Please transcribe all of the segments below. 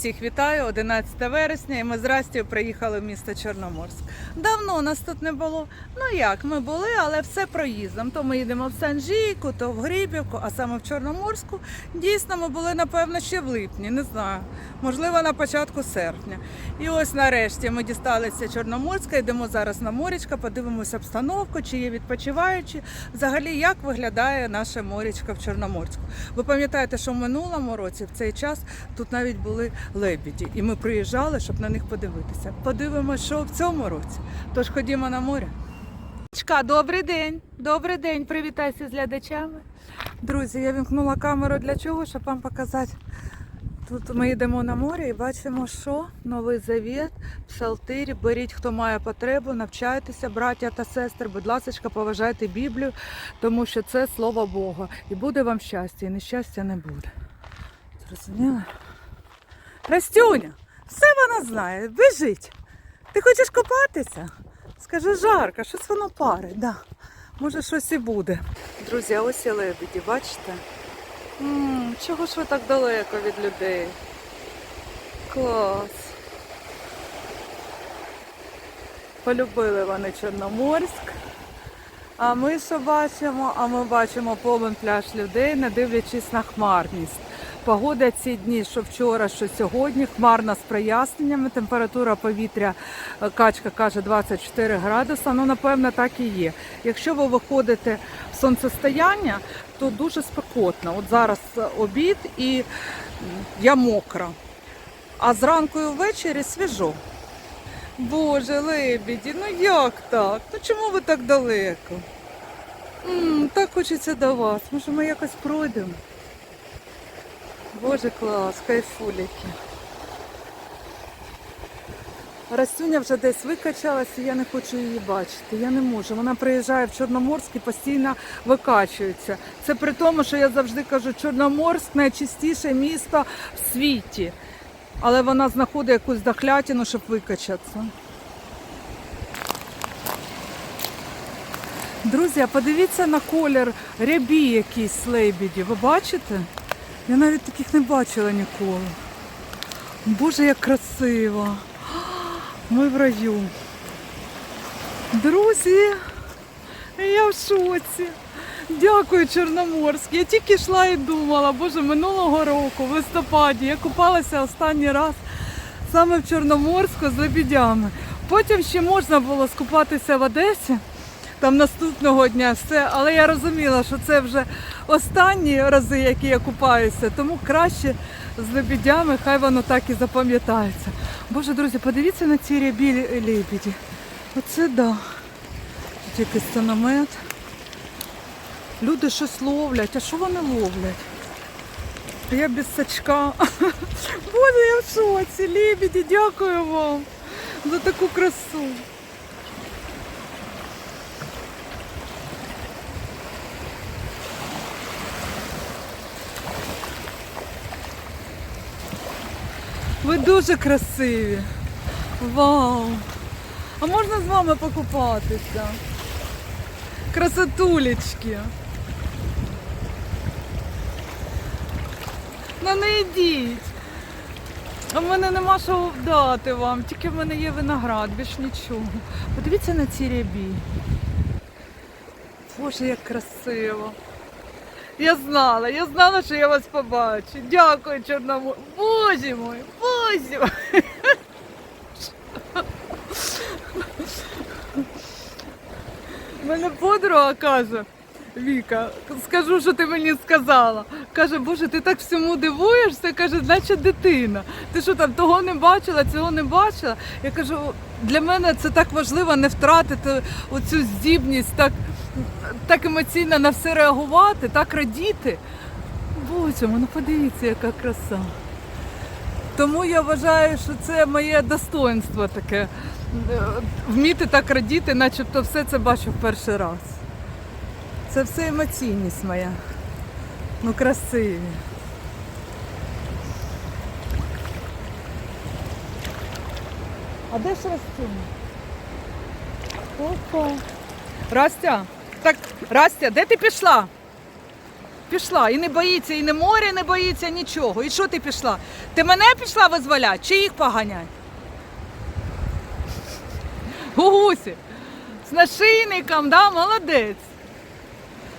Всіх вітаю! 11 вересня і ми з Растю приїхали в місто Чорноморськ. Давно нас тут не було. Ну як, ми були, але все проїздом. То ми їдемо в Санжійку, то в Грибівку, а саме в Чорноморську. Дійсно, ми були, напевно, ще в липні, не знаю. Можливо, на початку серпня. І ось нарешті ми дісталися Чорноморська, йдемо зараз на морічка, подивимося обстановку, чи є відпочиваючі. Взагалі, як виглядає наше морічка в Чорноморську. Ви пам'ятаєте, що в минулому році в цей час тут навіть були лебіді, і ми приїжджали, щоб на них подивитися. Подивимося, що в цьому році. Тож ходімо на море. Чка, добрий день. Добрий день. Привітайся з глядачами. Друзі, я вімкнула камеру для чого, щоб вам показати. Тут ми йдемо на море і бачимо, що новий завіт, псалтирі, беріть, хто має потребу, навчайтеся, браття та сестри, будь ласка, поважайте Біблію, тому що це слово Бога. І буде вам щастя, і нещастя не буде. Зрозуміли? Растюня, все вона знає, біжить. Ти хочеш купатися? Скажи, жарко, щось воно парить, да. Може щось і буде. Друзі, ось і лебеді, бачите? м чого ж ви так далеко від людей? Клас. Полюбили вони Чорноморськ. А ми що бачимо? А ми бачимо повен пляж людей, не дивлячись на хмарність. Погода ці дні, що вчора, що сьогодні, хмарна з проясненнями. Температура повітря е, качка каже 24 градуса. Ну, напевно, так і є. Якщо ви виходите в сонцестояння, то дуже спекотно. От зараз е, обід і я мокра. А зранку і ввечері свіжо. Боже, лебіді, ну як так? Ну чому ви так далеко? м так хочеться до вас. Може ми якось пройдемо? Боже, клас, кайфуліки. Растюня вже десь викачалася, я не хочу її бачити. Я не можу. Вона приїжджає в Чорноморськ і постійно викачується. Це при тому, що я завжди кажу, Чорноморськ найчистіше місто в світі. Але вона знаходить якусь дохлятину, щоб викачатися. Друзі, подивіться на колір рябі якісь лебіді. Ви бачите? Я навіть таких не бачила ніколи. Боже, як красиво. Ми в раю. Друзі, я в шоці. Дякую, Чорноморськ. Я тільки йшла і думала, боже, минулого року, в листопаді, я купалася останній раз саме в Чорноморську з лебідями. Потім ще можна було скупатися в Одесі, там наступного дня все, але я розуміла, що це вже останні рази, які я купаюся, тому краще з лебідями, хай воно так і запам'ятається. Боже, друзі, подивіться на ці рябі лебіді. Оце да. Тут якийсь тономет. Люди щось ловлять. А що вони ловлять? Я без сачка. Боже, я в шоці. Лебеді, дякую вам за таку красу. Ви дуже красиві. Вау! А можна з вами покупатися? Красотулечки. Ну не йдіть. В мене нема що дати вам, тільки в мене є виноград, більш нічого. Подивіться на ці рябі. Боже, як красиво. Я знала, я знала, що я вас побачу. Дякую, Чорномор. Боже мой, У мене подруга каже, Віка, скажу, що ти мені сказала. Каже, Боже, ти так всьому дивуєшся, каже, наче дитина. Ти що там того не бачила, цього не бачила? Я кажу, для мене це так важливо не втратити оцю здібність, так, так емоційно на все реагувати, так радіти. Боже, ну подивіться, яка краса. Тому я вважаю, що це моє достоинство таке. е, Вміти так радіти, начебто все це бачу в перший раз. Це все емоційність моя. Ну, красиві. А де ж Растюня? Опа. Растя, так, Растя, де ти пішла? Пішла. І не боїться, і не море не боїться, нічого. І що ти пішла? Ти мене пішла визволяти чи їх поганять? Гугусі. З нашийником, да, молодець.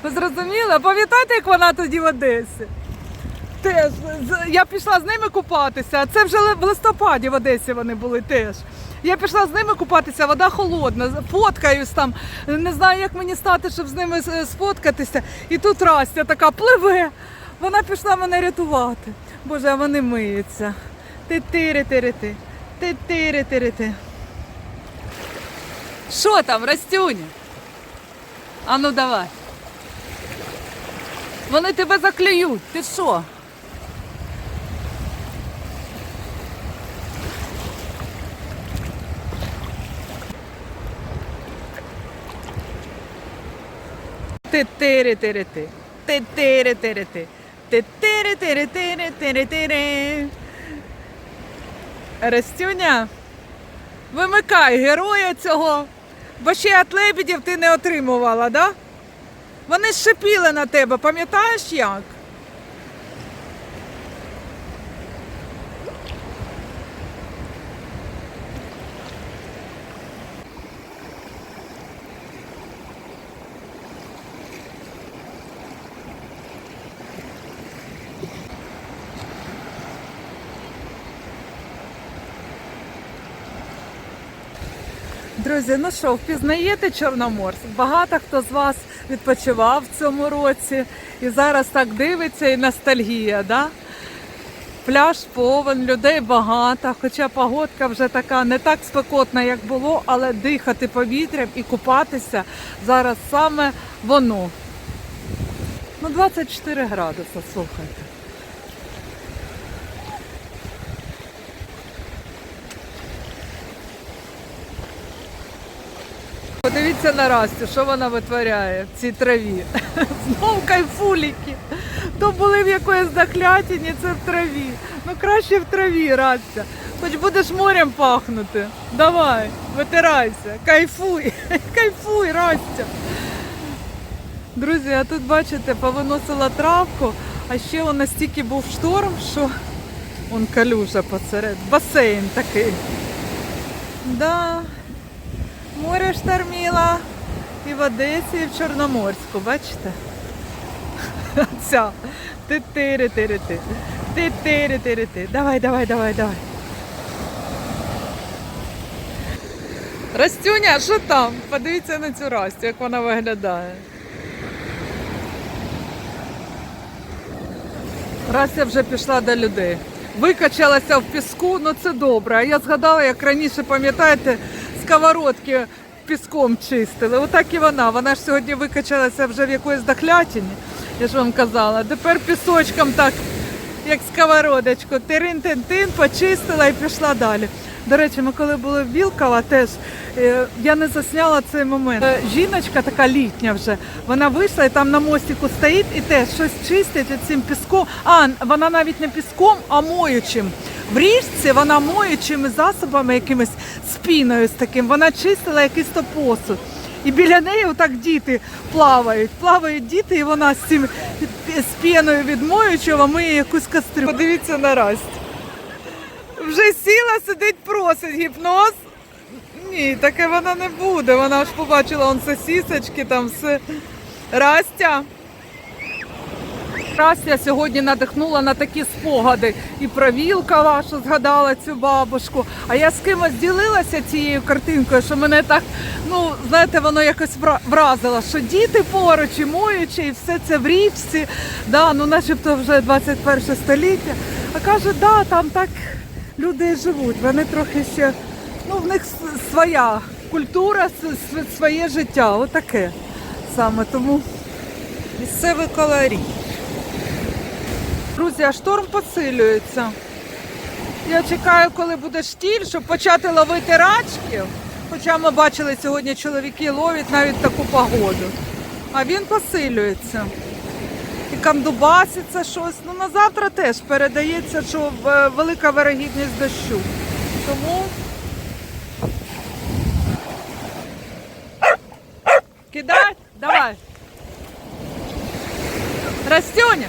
Ви зрозуміли? Пам'ятаєте, як вона тоді в Одесі? Теж я пішла з ними купатися. Це вже в листопаді в Одесі вони були теж. Я пішла з ними купатися, вода холодна, фоткаюсь там. Не знаю, як мені стати, щоб з ними сфоткатися. І тут Растя така пливе. Вона пішла мене рятувати. Боже, а вони миються. ти тири тири ти Що там, Растюня? А ну давай. Вони тебе заклюють. Ти що? Ти тири тири ти ти тири тири ти ти тири тири тири тири тири Растюня, вимикай героя цього, бо ще от лебедів ти не отримувала, да? Вони шипіли на тебе, пам'ятаєш як? Друзі, ну що, впізнаєте Чорноморськ? Багато хто з вас відпочивав в цьому році і зараз так дивиться і ностальгія, да? Пляж повен, людей багато, хоча погодка вже така не так спекотна, як було, але дихати повітрям і купатися зараз саме воно. Ну, 24 градуси, слухайте. Подивіться на Растю, що вона витворяє в цій траві. Знов кайфуліки. То були в якоїсь захлятіні, це в траві. Ну краще в траві, Растя. Хоч будеш морем пахнути. Давай, витирайся, кайфуй, кайфуй, Растя. Друзі, а тут бачите, повиносила травку, а ще он настільки був шторм, що он калюжа посеред. Басейн такий. Да. Море шторміло і в Одесі, і в Чорноморську, бачите? Ця. ти тири тири ти ти тири тири ти Давай, давай, давай, давай. Растюня, що там? Подивіться на цю Растю, як вона виглядає. Растя вже пішла до людей. Викачалася в піску, ну це добре. А я згадала, як раніше, пам'ятаєте, сковородки піском чистили. Отак і вона. Вона ж сьогодні викачалася вже в якоїсь дохлятині, я ж вам казала. Тепер пісочком так, як сковородочку, тирин-тин-тин, почистила і пішла далі. До речі, ми коли були в Вілкова, теж е, я не засняла цей момент. Е, Жіночка така літня вже, вона вийшла і там на мостику стоїть і теж щось чистить цим піском. А, вона навіть не піском, а моючим. В річці вона моючими засобами, якимись спіною з таким, вона чистила якийсь то посуд. І біля неї отак діти плавають. Плавають діти, і вона з цим з піною від моючого миє якусь кастрю. Подивіться на Расть. Вже сіла, сидить, просить гіпноз. Ні, таке вона не буде. Вона ж побачила он сосісочки, там все. Растя. Растя сьогодні надихнула на такі спогади. І про Вілкова, що згадала цю бабушку. А я з кимось ділилася цією картинкою, що мене так, ну, знаєте, воно якось вразило, що діти поруч і моючи, і все це в річці, да, ну начебто вже 21 століття. А каже, да, там так люди живуть. Вони трохи ще, ну, в них своя культура, своє життя. Отаке саме. Тому місцевий колорит. Друзі, а шторм посилюється. Я чекаю, коли буде штіль, щоб почати ловити рачків. Хоча ми бачили сьогодні, чоловіки ловлять навіть таку погоду. А він посилюється. І камдубаситься щось. Ну на завтра теж передається, що е, велика вирогідність дощу. Тому кидай, давай. Растюня!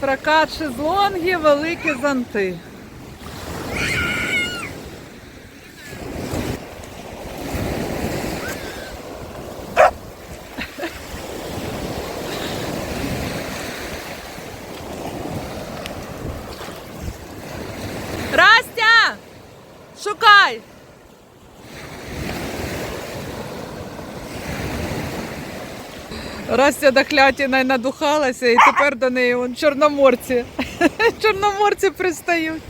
Прокат шезлонгів, великі зонти. Растя! Шукай! Растя до Клятіна надухалася і тепер до неї вон, чорноморці. Чорноморці пристають.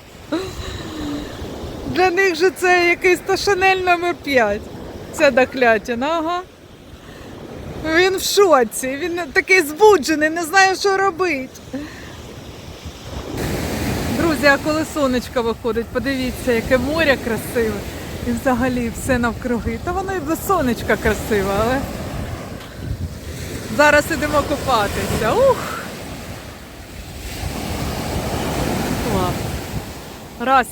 Для них же це якийсь то Шанель номер 5. Це до Клятіна, ага. Він в шоці, він такий збуджений, не знає, що робити. Друзі, а коли сонечко виходить, подивіться, яке море красиве. І взагалі все навкруги. Та воно і без сонечка красиве, але зараз ідемо купатися. Ух! Раз.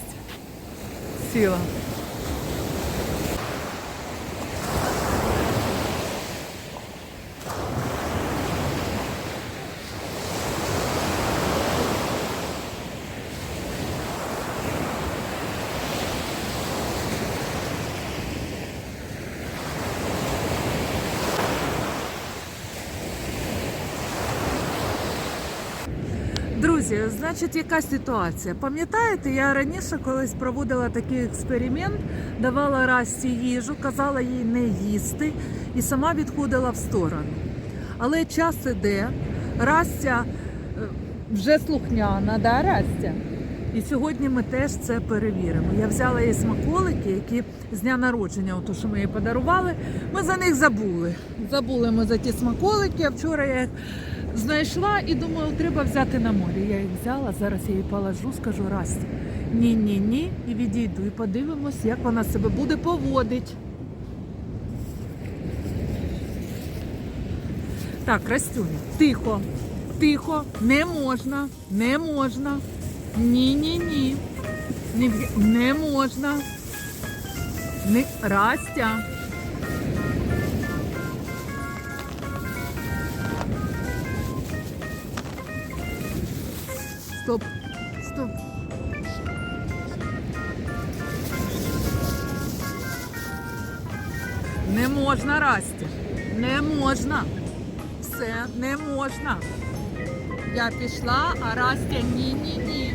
Сіла. Друзі, значить, яка ситуація? Пам'ятаєте, я раніше колись проводила такий експеримент, давала Расті їжу, казала їй не їсти і сама відходила в сторону. Але час іде, Растя е, вже слухняна, да, Растя? І сьогодні ми теж це перевіримо. Я взяла їй смаколики, які з дня народження, ото що ми їй подарували. Ми за них забули. Забули ми за ті смаколики. А вчора я їх знайшла і думаю, треба взяти на морі. Я їх взяла, зараз я її положу, скажу Расті. Ні, ні, і відійду. І подивимось, як вона себе буде поводить. Так, Растюня, тихо, тихо, не можна, не можна. Ні, ні, ні. Не, не можна. Не, Растя. Стоп, стоп. Не можна, расти. Не можна. Все, не можна. Я пішла, а Растя ні-ні-ні.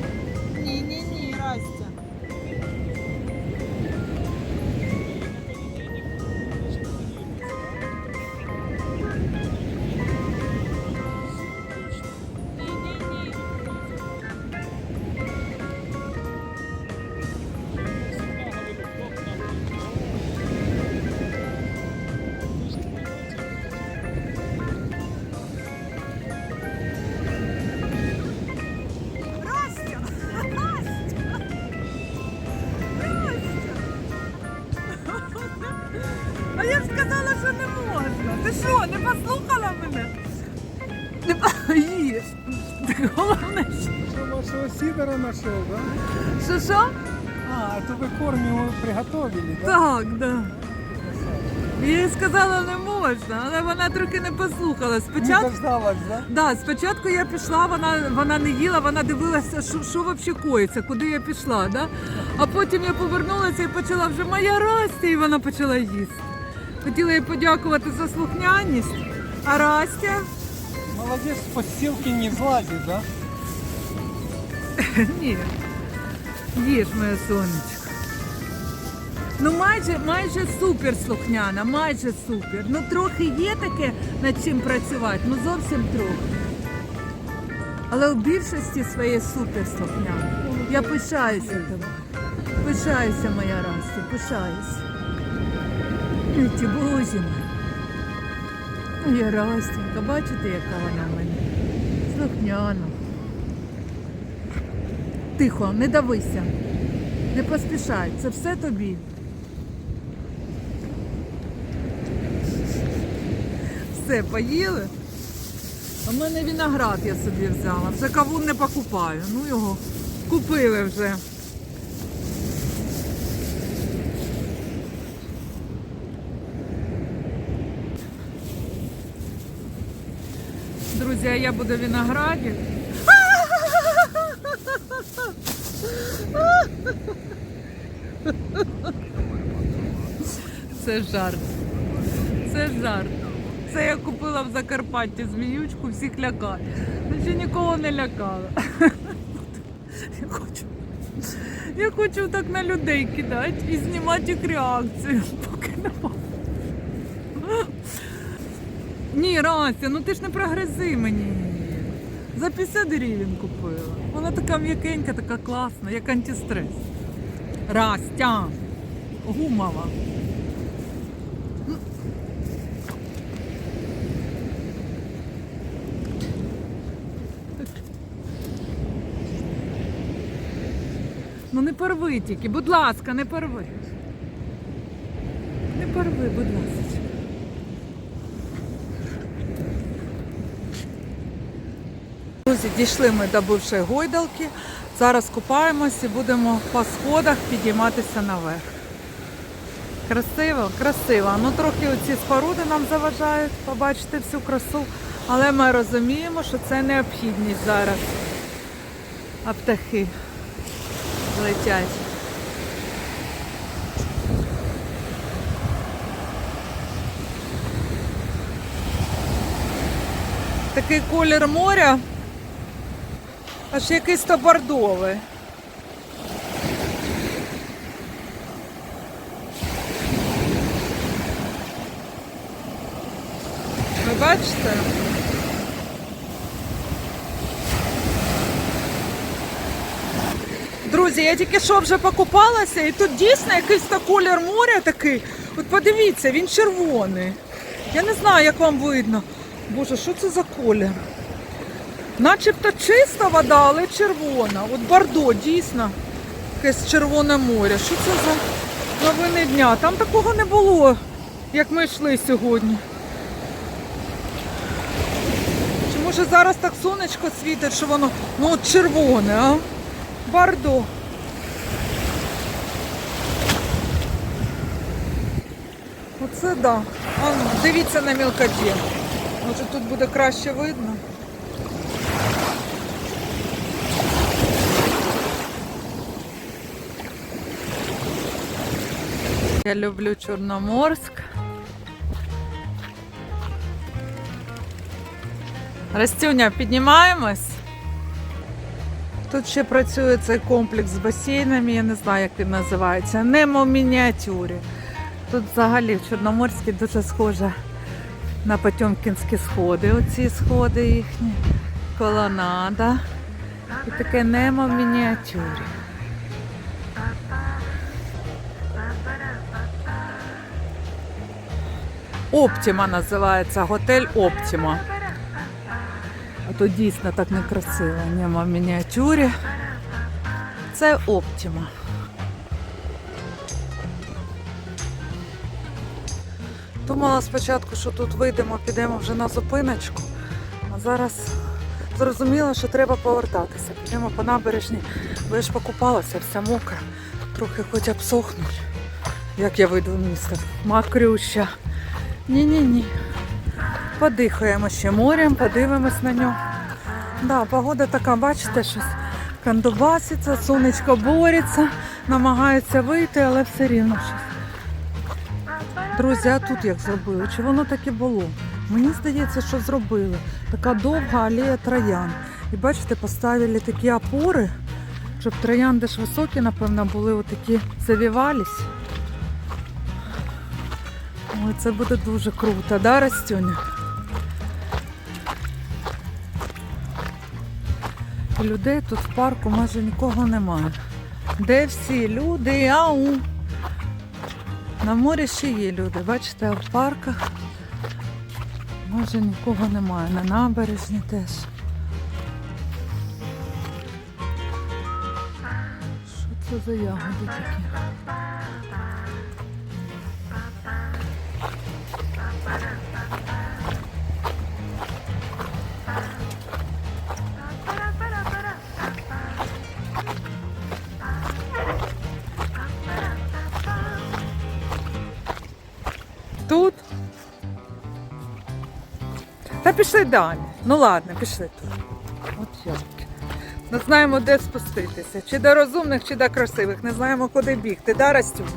Так головне, що- вашего сидора нашел, да? що що? А, это вы корм его приготовили, да? Так, да. Я їй сказала, не можна, але вона трохи не послухала. Не Спочатку дождалась, да? Да, спочатку я пішла, вона, вона не їла, вона дивилася, що, що взагалі коїться, куди я пішла. Да? А потім я повернулася і почала вже моя Растя, і вона почала їсти. Хотіла їй подякувати за слухняність. А Растя? Молодец, с подстилки не злазит, да? Ні. Їж моє сонечко. Ну майже, майже супер слухняна, майже супер. Ну трохи є таке над чим працювати, ну зовсім трохи. Але у більшості своєї супер слухняна. Я пишаюся тобою. Пишаюся, моя Расті, пишаюся. Ті боже мій. Моя Растінька, бачите, яка вона в мене? Слухняна. Тихо, не давися. Не поспішай, це все тобі. Все, поїли. А в мене виноград я собі взяла. Вже кавун не покупаю. Ну його купили вже. Друзі, а я буду винограді. Це жарт. Це жарт. Це я купила в Закарпатті зміючку, всіх лякає. Ну ще нікого не лякала. Я хочу, я хочу так на людей кидати і знімати їх реакцію, поки нема. Ні, Рася, ну ти ж не прогризи мені. За 50 гривень купила. Вона така м'якенька, така класна, як антистрес. Растя. Гумова. Ну не порви тільки, будь ласка, не порви. Не порви, будь ласка. Друзі, дійшли ми до бившої гойдалки. Зараз купаємось і будемо по сходах підійматися наверх. Красиво, красиво. Ну трохи оці споруди нам заважають побачити всю красу, але ми розуміємо, що це необхідність зараз. А птахи летять. Такий колір моря, аж якийсь то бордовий. Ви бачите? Друзі, я тільки що вже покупалася, і тут дійсно якийсь та колір моря такий. От подивіться, він червоний. Я не знаю, як вам видно. Боже, що це за колір? Начебто чиста вода, але червона. От Бордо, дійсно, якесь червоне море. Що це за новини дня? Там такого не було, як ми йшли сьогодні. Чи може зараз так сонечко світить, що воно ну червоне, а? Бордо. Оце да. Ну, дивіться на мілкоді. Може тут буде краще видно. Я люблю Чорноморськ. Растюня, піднімаємось. Тут ще працює цей комплекс з басейнами, я не знаю, як він називається. Немо в мініатюрі. Тут взагалі в Чорноморській дуже схоже на Потьомкінські сходи. Оці сходи їхні. Колонада. І таке немо в мініатюрі. Оптіма називається готель Оптіма. А то дійсно так некрасиво. Нема в мініатюрі. Це Оптіма. Думала спочатку, що тут вийдемо, підемо вже на зупиночку. А зараз зрозуміла, що треба повертатися. Підемо по набережні, бо я ж покупалася, вся мокра. Трохи хоч обсохнуть. Як я вийду в місто. Макрюща. Ні-ні-ні. Подихаємо ще морем, подивимось на нього. Да, погода така, бачите, щось кандубаситься, сонечко бореться, намагається вийти, але все рівно щось. Друзі, а тут як зробили? Чи воно таке було? Мені здається, що зробили. Така довга алея троян. І бачите, поставили такі опори, щоб троянди ж високі, напевно, були отакі завівались. Ой, це буде дуже круто, да, Растюня? Людей тут в парку майже нікого немає. Де всі люди? Ау! На морі ще є люди, бачите, а в парках майже нікого немає. На набережні теж. Що це за ягоди такі? Пішли далі. Ну ладно, пішли тут. От як. Не знаємо, де спуститися. Чи до розумних, чи до красивих. Не знаємо, куди бігти. Да, Растюня?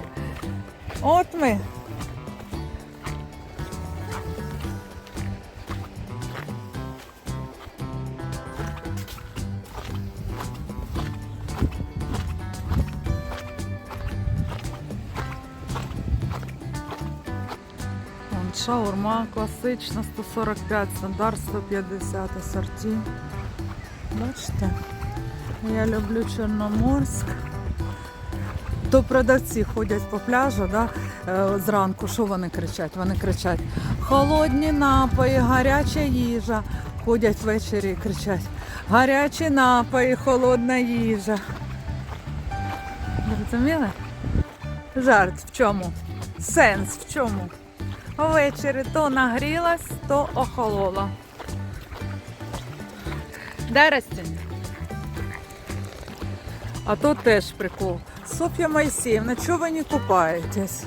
От ми. Шаурма класична 145, стандарт 150 асорті. Бачите? Я люблю Чорноморськ. То продавці ходять по пляжу, да? е, зранку, що вони кричать? Вони кричать холодні напої, гаряча їжа. Ходять ввечері і кричать гарячі напої, холодна їжа. Зрозуміли? Жарт в чому? Сенс в чому? Ввечері то нагрілась, то охолола. Де? А то теж прикол. Софья Моисеевна, чого ви не купаєтесь?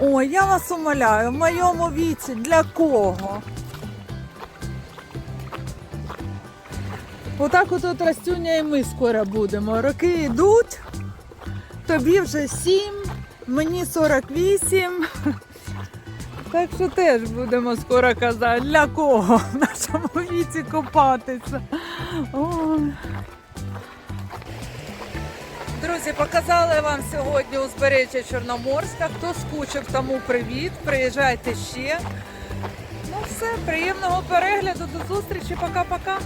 Ой, я вас умоляю, в моєму віці для кого? Отак от Растюня і ми скоро будемо. Роки йдуть, тобі вже сім, мені 48. Так що теж будемо скоро казати, для кого в нашому віці копатися. Друзі, показали вам сьогодні узбережжя Чорноморська. Хто скучив, тому привіт. Приїжджайте ще. Ну все, приємного перегляду, до зустрічі, пока-пока.